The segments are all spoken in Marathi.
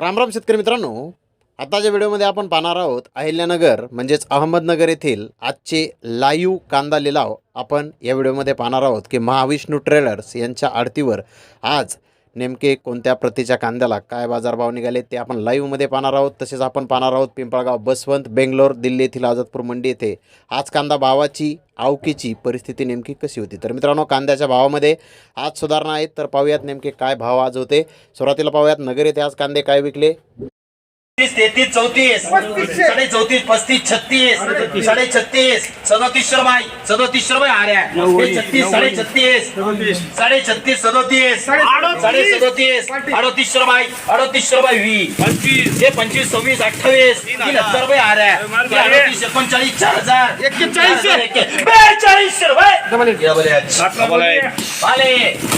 रामराम शेतकरी मित्रांनो आताच्या व्हिडिओमध्ये आपण पाहणार आहोत अहिल्यानगर म्हणजेच अहमदनगर येथील आजचे लाईव्ह कांदा लिलाव. आपण या व्हिडिओमध्ये पाहणार आहोत की महाविष्णू ट्रेडर्स यांच्या आडतीवर आज नेमके कोणत्या प्रतीच्या कांद्याला काय बाजारभाव निघाले ते आपण लाईव्हमध्ये पाहणार आहोत. तसेच आपण पाहणार आहोत पिंपळगाव बसवंत बेंगलोर दिल्ली येथील आझादपूर मंडी येथे. आज कांदा भावाची आवकीची परिस्थिती नेमकी कशी होती? तर मित्रांनो कांद्याच्या भावामध्ये आज सुधारणा आहेत. तर पाहूयात नेमके काय भाव आज होते. सुरुवातीला पाहूयात नगर येथे आज कांदे काय विकले? तेहतीस चौतीस. साडे चौतीस पस्तीस छत्तीस. साडे छत्तीस. सदोतीस रुपये सदोतीस रुपये आ रहा है छत्तीस साडे छत्तीस. साडे छत्तीस सदोतीस. साडे सदोतीस. अडोतीस रुपये अडोतीस रुपये वी. हे पंचवीस सव्वीस अठ्ठावीस. तीन हजार. रुपये आ रहा हे अडोतीस एकोणचाळीस चार हजार. एक्केचाळीस बेचाळीस. आले.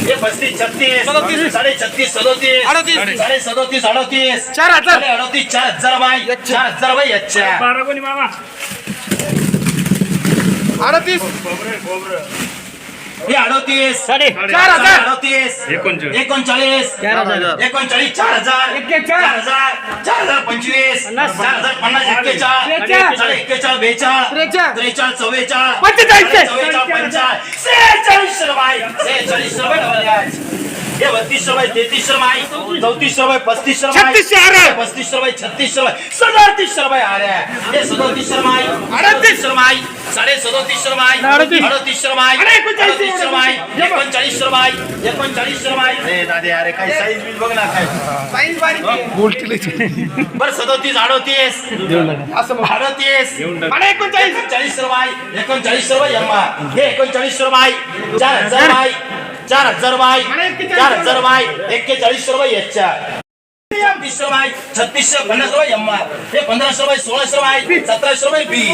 हे पस्तीस छत्तीस. सदोतीस. साडे छत्तीस सदोतीस. अडोतीस. साडे सदोतीस अडोतीस. चार हजार. अडोतीस चार हजार बाई चार हजार बाई अच्छा बारा कोणी मामा. अडतीस. हे अडोतीस. साडे. चार हजार. अडोतीस. एकोणचाळीस. एकोणचाळीस. चार हजार. एकोणचाळीस चार हजार. एक्केचाळीस. चार हजार. चार हजार पंचवीस. चार हजार पन्नास एक्केचाळ. त्रेचाळ. साडे एक्केचाळ बेचाळ. त्रेचाळ. त्रेचाळ चव्वेचाळ. पंचेचाळीस. साडे चव्वेचाळ पंचाळ सेहेचाळीस रुपये सेहेचाळीस बत्तीस रुपये तेहतीस रुपये चौतीस रुपये पस्तीस रुपये अरे. पस्तीस रुपये छत्तीस रुपये सदतीस रुपये आ रहा है हे सदोतीस रुपये अडतीस रुपये साडे सदोतीस रुपये अडतीस. रुपये अरे, एकोणचाळीस अडतीस रुपये एकोणचाळीस रुपये एकोणचाळीस रुपये अरे दादे अरे काय साईज बघ ना काय बर सदोतीस अडोतीस अडोतीस एकोणचाळीस एकोणचाळीस रुपये एकोणचाळीस रुपये हे एकोणचाळीस रुपये चार हजार रुपये चार हजार रुपये चार हजार रुपये एक्केचाळीस रुपये याच्या रुपये छत्तीसशे पन्नास रुपये अम्मा हे पंधराशे रुपये सोळाशे रुपये सतराशे रुपये बी.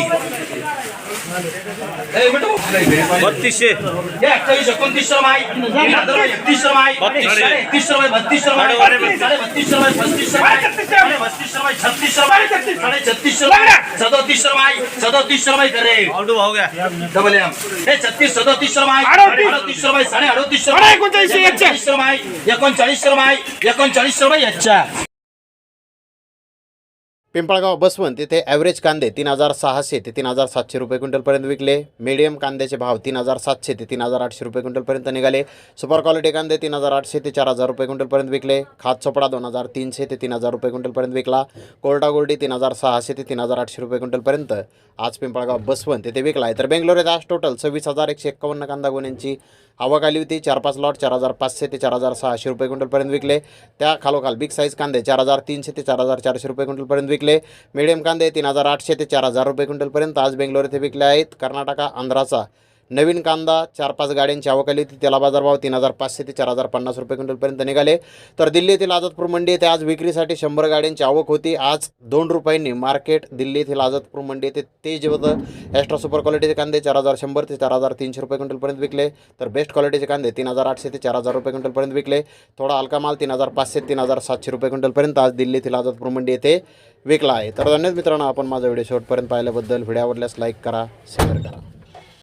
बत्तीसशे हे अठ्ठावीस एकोणतीस रुपये एकतीस. साडे एकतीस रुपये बत्तीस साडे बत्तीस रुपये पस्तीस साडे बत्तीस रुपये छत्तीस रुपये साडे छत्तीस रुपये सदोतीस रुपये सदोतीस रुपये करे भाऊ घ्या डबल एम हे छत्तीस सदोतीस रुपये अडोतीस. रुपये साडे अडतीस रुपये एकोणचाळीस याच्या. एकोणचाळीस रुपये एकोणचाळीस रुपये याच्या पिंपळगाव बसवंत इथे ॲव्हरेज कांदे तीन हजार सहाशे ते तीन हजार सातशे रुपये क्विंटलपर्यंत विकले. मीडियम कांद्याचे भाव तीन हजार सातशे ते तीन हजार आठशे रुपये क्विंटलपर्यंत निघाले. सुपर क्वालिटी कांदे तीन हजार आठशे ते चार हजार रुपये क्विंटलपर्यंत विकले. खात चोपडा दोन हजार तीनशे ते तीन हजार रुपये क्विंटलपर्यंत विकला. कोरडा गोल्डी तीन हजार सहाशे ते तीन हजार आठशे रुपये क्विंटलपर्यंत आज पिंपळगाव बसवंत येथे विकला आहे तर बेंगलोर येथे आज टोटल सव्वीस हजार एकशे एक्कावन्न कांदा गुन्ह्यांची आवक आली होती. चार पाच लॉट चार हजार पाचशे ते चार हजार सहाशे रुपये क्विंटलपर्यंत विकले. त्या खालोखाल बिग साईज कांदे चार हजार तीनशे ते चार हजार चारशे रुपये क्विंटलपर्यंत विकले. मिडियम कांदे तीन हजार आठशे ते चार हजार रुपये क्विंटलपर्यंत आज बेंगलोर येथे विकले आहेत. कर्नाटका आंध्राचा नवीन कांदा चार पाच गाड्यांची आवक आली होती. त्याला बाजारभाव तीन हजार पाचशे ते चार हजार पन्नास रुपये क्विंटलपर्यंत निघाले. तर दिल्ली येथील आझादपूर मंडी येथे आज विक्रीसाठी शंभर गाड्यांची आवक होती. आज दोन रुपयांनी मार्केट दिल्ली येथील आझादपूर मंडी येथे तेज होतं. एक्स्ट्रा सुपर क्वालिटीचे कांदे चार हजार शंभर ते चार हजार तीनशे रुपये क्विंटलपर्यंत विकले. तर बेस्ट क्वालिटीचे कांदे तीन हजार आठशे ते चार हजार रुपये क्विंटलपर्यंत विकले. थोडा हलका माल तीन हजार पाचशे तीन हजार सातशे रुपये क्विंटलपर्यंत आज दिल्ली येथील आझादपूर मंडी येथे विकला आहे. तर धन्यवाद मित्रांनो आपण माझा व्हिडिओ शेवटपर्यंत पाहिल्याबद्दल. व्हिडिओ आवडल्यास लाईक करा शेअर करा.